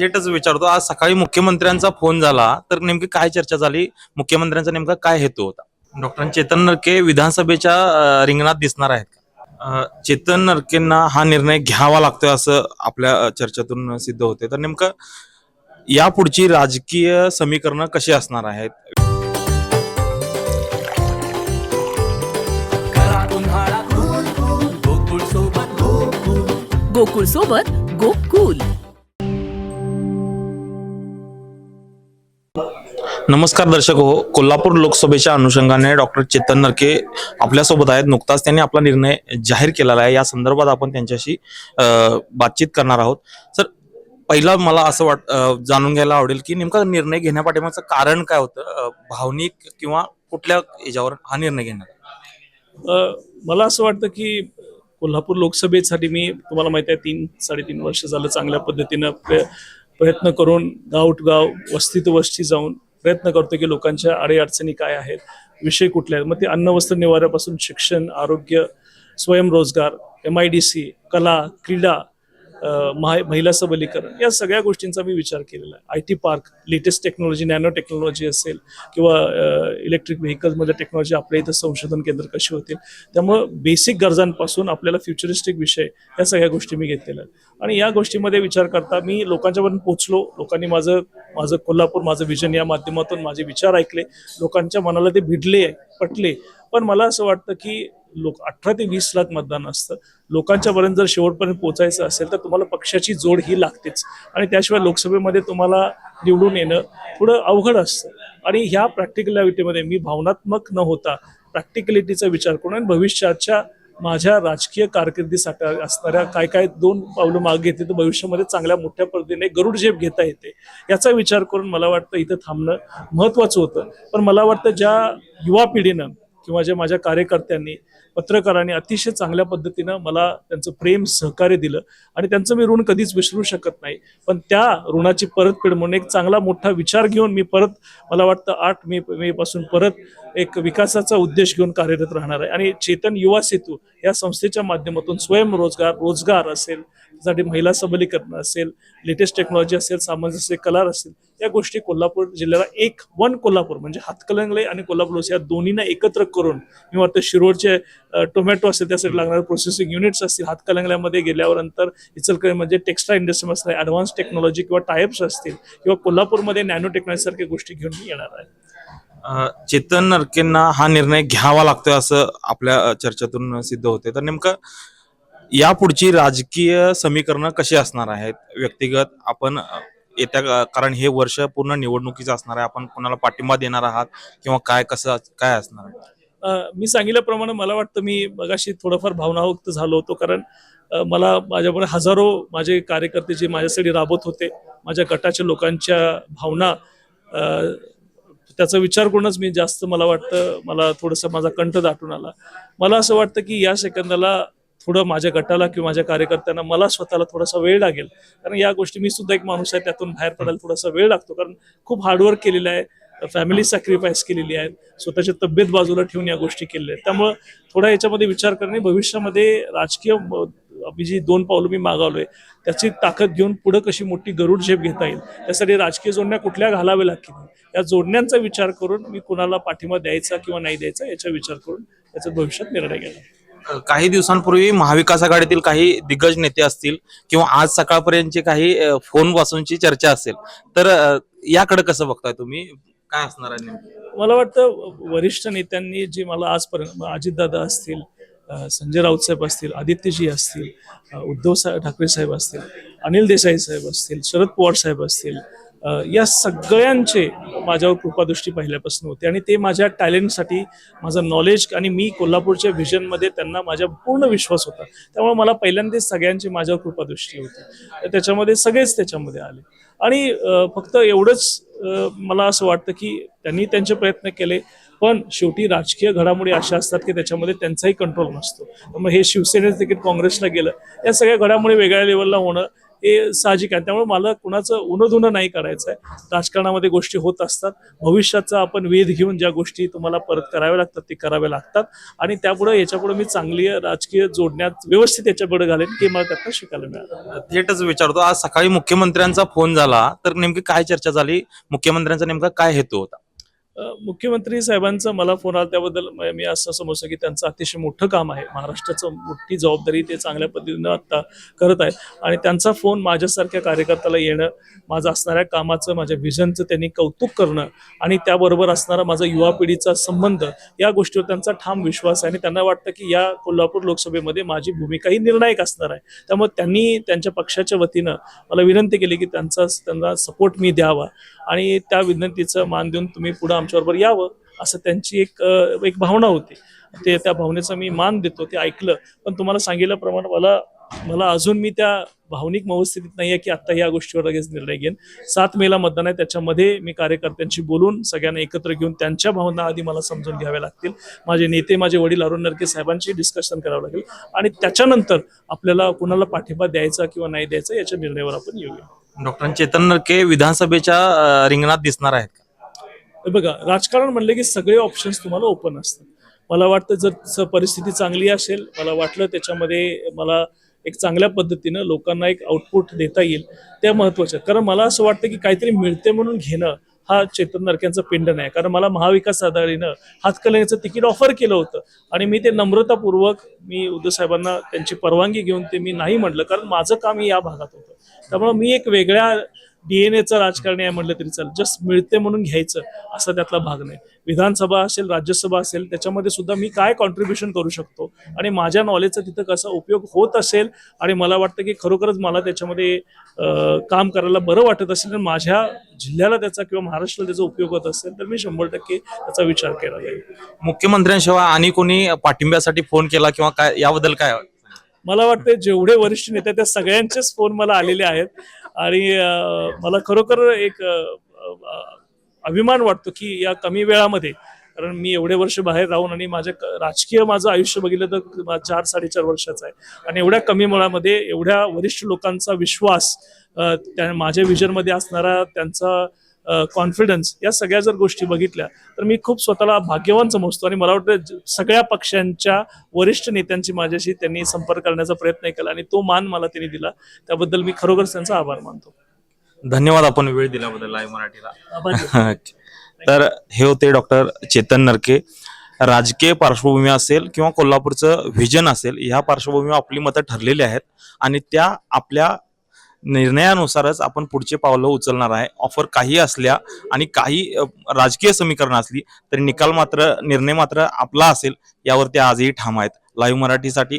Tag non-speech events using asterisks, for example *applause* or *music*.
थेटच विचारतो. आज सकाळी मुख्यमंत्र्यांचा फोन झाला तर नेमकी काय चर्चा झाली? मुख्यमंत्र्यांचा नेमका काय हेतू होता? डॉक्टर चेतन नरके विधानसभेच्या रिंगणात दिसणार आहेत चेतन नरकेंना हा निर्णय घ्यावा लागतोय असं आपल्या चर्चेतून सिद्ध होते. तर नेमकं यापुढची राजकीय समीकरणं कशी असणार आहेत? गोकुळ सोबत गोकुळ. नमस्कार दर्शक हो कोल्हापूर लोकसभेच्या अनुषंगाने डॉक्टर चेतन नरके आपल्यासोबत आहेत. नुकताच त्यांनी आपला निर्णय जाहीर केलेला आहे. या संदर्भात आपण त्यांच्याशी बातचीत करणार आहोत. सर पहिला मला असं वाट जाणून घ्यायला आवडेल की नेमका निर्णय घेण्यापाठीमागचं कारण काय होतं? भावनिक किंवा कुठल्या याच्यावर हा निर्णय घेण्यात मला असं वाटतं की कोल्हापूर लोकसभेसाठी मी तुम्हाला माहिती आहे तीन साडेतीन वर्ष झालं चांगल्या पद्धतीनं प्रय- प्रयत्न करून गाव टू गाव वस्ती टू वस्ती जाऊन प्रयत्न करतो की लोकांच्या अडीअडचणी काय आहेत विषय कुठले आहेत. मग ते अन्न वस्त्र निवाऱ्यापासून शिक्षण आरोग्य स्वयंरोजगार एम आय डी सी कला क्रीडा महा- महिला सबलीकरण या सगळ्या गोष्टींचा मी विचार केलेला आहे. I T park latest technology nano technology असेल किंवा इलेक्ट्रिक व्हेकल्समध्ये टेक्नॉलॉजी आपल्या इथं संशोधन केंद्र कशी होतील. त्यामुळं बेसिक गरजांपासून आपल्याला फ्युचरिस्टिक विषय या सगळ्या गोष्टी मी घेतलेल्या आहेत. आणि या गोष्टीमध्ये विचार करता मी लोकांच्यापर्यंत पोचलो लोकांनी माझं माझं कोल्हापूर माझं विजन या माध्यमातून माझे विचार ऐकले. लोकांच्या मनाला ते भिडले पटले. पण मला असं वाटतं की लोक अठरा ते वीस लाख मतदान असतं. लोकांच्यापर्यंत जर शेवटपर्यंत पोहोचायचं असेल तर तुम्हाला पक्षाची जोड ही लागतेच. आणि त्याशिवाय लोकसभेमध्ये तुम्हाला निवडून येणं थोडं अवघड असतं. आणि ह्या प्रॅक्टिकलिटीमध्ये मी भावनात्मक न होता प्रॅक्टिकलिटीचा विचार करून आणि भविष्याच्या माझ्या राजकीय कारकिर्दीसाठी असणाऱ्या काय काय दोन पावलं मागे घेते तर भविष्यामध्ये चांगल्या मोठ्या पद्धतीने गरुड झेप घेता येते. याचा विचार करून मला वाटतं इथं थांबणं महत्त्वाचं होतं. पण मला वाटतं ज्या युवा पिढीनं किंवा ज्या माझ्या कार्यकर्त्यांनी पत्रकारांनी अतिशय चांगल्या पद्धतीनं मला त्यांचं प्रेम सहकार्य दिलं. आणि त्यांचं मी ऋण कधीच विसरू शकत नाही. पण त्या ऋणाची परतफेड म्हणून एक चांगला मोठा विचार घेऊन मी परत मला वाटतं आठ मे मे पासून परत एक विकासाचा उद्देश घेऊन कार्यरत राहणार आहे. आणि चेतन युवा सेतू या संस्थेच्या माध्यमातून स्वयंरोजगार रोजगार असेल त्यासाठी महिला सबलीकरण असेल लेटेस्ट टेक्नॉलॉजी असेल सामंजस्य कला असेल या गोष्टी कोल्हापूर जिल्ह्याला एक वन कोल्हापूर म्हणजे हातकलंगले आणि कोल्हापूर या दोन्हींना एकत्र करून मी वाटतं शिरोडचे टोमॅटो असेल त्यासाठी लागणारे प्रोसेसिंग युनिट्स असतील हातकलंगल्यामध्ये गेल्यावर नंतर इचलकरंजी म्हणजे टेक्स्टाईल इंडस्ट्री असतील ॲडव्हान्स टेक्नॉलॉजी किंवा टायप्स असतील किंवा कोल्हापूरमध्ये नॅनो टेक्नॉलॉजी सारख्या गोष्टी घेऊन मी येणार आहे. चेतन नरकेंना हा निर्णय घ्यावा लागतोय असं आपल्या चर्चेतून सिद्ध होते तर नेमकं यापुढची राजकीय समीकरणं कशी असणार आहेत? व्यक्तिगत आपण येत्या कारण हे वर्ष पूर्ण निवडणुकीचं असणार आहे. आपण कोणाला पाठिंबा देणार आहात किंवा काय कसं काय असणार आहे? मी सांगितल्याप्रमाणे मला वाटतं मी मगाशी थोडंफार भावनावक्त झालो होतो. कारण मला माझ्यामुळे हजारो माझे कार्यकर्ते जे माझ्यासाठी राबत होते माझ्या गटाच्या लोकांच्या भावना त्याचा विचार करूनच मी जास्त मला वाटतं मला थोडंसं माझा कंठ दाटून आला. मला असं वाटतं की या सेकंदाला थोडं माझ्या गटाला किंवा माझ्या कार्यकर्त्यांना मला स्वतःला थोडासा वेळ लागेल. कारण या गोष्टी मी सुद्धा एक माणूस आहे त्यातून बाहेर पडायला थोडासा वेळ लागतो. कारण खूप हार्डवर्क केलेलं आहे. फॅमिली सॅक्रिफाईस केलेली आहे. स्वतःची तब्येत बाजूला ठेवून या गोष्टी केलेल्या आहेत. त्यामुळं थोडा याच्यामध्ये विचार करणे भविष्यामध्ये राजकीय म- आपली जी दोन पावलं मी मागवलोय. त्याची ताकद घेऊन पुढं कशी मोठी गरुड झेप घेता येईल त्यासाठी राजकीय जोडण्या कुठल्या घालाव्या लागतील? या जोडण्यांचा विचार करून मी कुणाला पाठिंबा द्यायचा किंवा नाही द्यायचा याचा विचार करून याचा भविष्यात निर्णय अ, काही दिवसांपूर्वी महाविकास आघाडीतील काही दिग्गज नेते असतील किंवा आज सकाळपर्यंतची काही फोन पासूनची चर्चा असेल तर याकडे कसं बघताय तुम्ही? काय असणार आहे? मला वाटतं वरिष्ठ नेत्यांनी जे मला आजपर्यंत अजितदादा असतील संजय राऊत साहेब असतील आदित्यजी असतील उद्धव साहेब ठाकरे साहेब असतील अनिल देसाई साहेब असतील शरद पवार साहेब असतील या सगळ्यांचे माझ्यावर कृपादृष्टी पहिल्यापासून होते आणि ते माझ्या टॅलेंटसाठी माझं नॉलेज आणि मी कोल्हापूरच्या व्हिजनमध्ये त्यांना माझ्या पूर्ण विश्वास होता. त्यामुळे मला पहिल्यांदाच सगळ्यांची माझ्यावर कृपादृष्टी होती. तर त्याच्यामध्ये सगळेच त्याच्यामध्ये आले. आणि फक्त एवढंच मला असं वाटतं की त्यांनी त्यांचे प्रयत्न केले. पण शेवटी राजकीय घडामोडी अशा असतात की त्याच्यामध्ये त्यांचाही कंट्रोल नसतो. त्यामुळे हे शिवसेनेचं तिकीट काँग्रेसला गेलं या सगळ्या घडामोडी वेगळ्या लेवलला होणं हे साहजिक आहे. त्यामुळे मला कुणाचं उनधुनं नाही करायचं आहे राजकारणामध्ये गोष्टी होत असतात. भविष्याचा आपण वेध घेऊन ज्या गोष्टी तुम्हाला परत कराव्या लागतात ते कराव्या लागतात. आणि त्यापुढे याच्यापुढे मी चांगली राजकीय जोडण्यात व्यवस्थित याच्यापुढे घालेन की मला त्यातनं शिकायला मिळालं. थेटच विचारतो. आज सकाळी मुख्यमंत्र्यांचा फोन झाला तर नेमकी काय चर्चा झाली? मुख्यमंत्र्यांचा नेमका काय हेतू होता? मुख्यमंत्री साहेबांचा मला फोन आला त्याबद्दल म- मी असं समजतो की त्यांचं अतिशय मोठं काम आहे. महाराष्ट्राचं मोठी जबाबदारी ते चांगल्या पद्धतीनं आत्ता करत आहेत. आणि त्यांचा फोन माझ्यासारख्या कार्यकर्त्याला येणं माझं असणाऱ्या कामाचं माझ्या व्हिजनचं त्यांनी कौतुक करणं आणि त्याबरोबर असणारा माझा युवा पिढीचा संबंध या गोष्टीवर त्यांचा ठाम विश्वास आहे. आणि त्यांना वाटतं की या कोल्हापूर लोकसभेमध्ये माझी भूमिका ही निर्णायक असणार आहे. त्यामुळे त्यांनी त्यांच्या पक्षाच्या वतीनं मला विनंती केली की त्यांचा त्यांना सपोर्ट मी द्यावा. आणि त्या विनंतीचं मान देऊन तुम्ही पुढं आमच्याबरोबर यावं असं त्यांची एक एक भावना होती. ते त्या भावनेचा मी मान देतो ते ऐकलं. पण तुम्हाला सांगितल्याप्रमाणे मला मला अजून मी त्या भावनिक मवस्थितीत नाही आहे की आता या गोष्टीवर लगेच निर्णय घेईन. सात मेला मतदान आहे त्याच्यामध्ये मी कार्यकर्त्यांशी बोलून सगळ्यांना एकत्र घेऊन त्यांच्या भावना आधी मला समजून घ्याव्या लागतील. माझे नेते माझे वडील अरुण नरके साहेबांशी डिस्कशन करावं लागेल. आणि त्याच्यानंतर आपल्याला कुणाला पाठिंबा द्यायचा किंवा नाही द्यायचा याच्या निर्णयावर आपण येऊया. डॉक्टर चेतन नरके विधानसभेच्या रिंगणात दिसणार आहेत का? बघा राजकारण म्हणलं की सगळे ऑप्शन्स तुम्हाला ओपन असतात. मला वाटतं जर परिस्थिती चांगली असेल मला वाटलं त्याच्यामध्ये मला एक चांगल्या पद्धतीनं लोकांना एक आउटपुट देता येईल त्या महत्वाचं आहे. कारण मला असं वाटतं की काहीतरी मिळते म्हणून घेणं हा चेतन नरक्यांचं पिंड नाही. कारण मला महाविकास आघाडीनं हातकलेचं तिकीट ऑफर केलं होतं. आणि मी ते नम्रतापूर्वक मी उद्धव साहेबांना त्यांची परवानगी घेऊन ते मी नाही म्हटलं कारण माझं काम या भागात होतं. त्यामुळे मी एक वेगळ्या डीएनएचं राजकारणी आहे म्हटलं तरी चालेल. जस्ट मिळते म्हणून घ्यायचं असा त्यातला भाग नाही. विधानसभा असेल राज्यसभा असेल त्याच्यामध्ये सुद्धा मी काय कॉन्ट्रीब्युशन करू शकतो आणि माझ्या नॉलेजचा तिथं कसा उपयोग होत असेल आणि मला वाटतं की खरोखरच मला त्याच्यामध्ये काम करायला बरं वाटत असेल आणि माझ्या जिल्ह्याला त्याचा किंवा महाराष्ट्राला त्याचा उपयोग होत असेल तर मी शंभर टक्के त्याचा विचार केला जाईल. मुख्यमंत्र्यांशिवाय आणि कोणी पाठिंब्यासाठी फोन केला किंवा काय याबद्दल काय? मला वाटतं जेवढे वरिष्ठ नेते त्या सगळ्यांचेच फोन मला आलेले आहेत. आणि मला खरोखर एक अभिमान वाटतो की या कमी वेळामध्ये कारण मी एवढे वर्ष बाहेर राहून आणि माझ्या राजकीय माझं आयुष्य बघितलं तर चार साडेचार वर्षाचं आहे. आणि एवढ्या कमी मुळामध्ये एवढ्या वरिष्ठ लोकांचा विश्वास त्या माझ्या विजनमध्ये असणारा त्यांचा कॉन्फिडन्स या सगळ्या जर गोष्टी बघितल्या तर मी खूप स्वतःला भाग्यवान समजतो आणि मला वाटतं सगळ्या पक्षांच्या वरिष्ठ नेत्यांची माझ्याशी त्यांनी संपर्क करण्याचा प्रयत्न केला आणि तो मान मला त्यांनी दिला. त्याबद्दल मी खरोखर त्यांचा आभार मानतो. धन्यवाद आपण वेळ दिल्याबद्दल लाईव्ह मराठीला. *laughs* तर हे होते डॉक्टर चेतन नरके. राजकीय पार्श्वभूमी असेल किंवा कोल्हापूरचं व्हिजन असेल ह्या पार्श्वभूमीवर आपली मतं ठरलेली आहेत आणि त्या आपल्या निर्णयानुसारच आपण पुढचे पावलं उचलणार आहे. ऑफर काही असल्या आणि काही राजकीय समीकरण असली तरी निकाल मात्र निर्णय मात्र आपला असेल यावरती आजही ठाम आहेत. लाईव्ह मराठीसाठी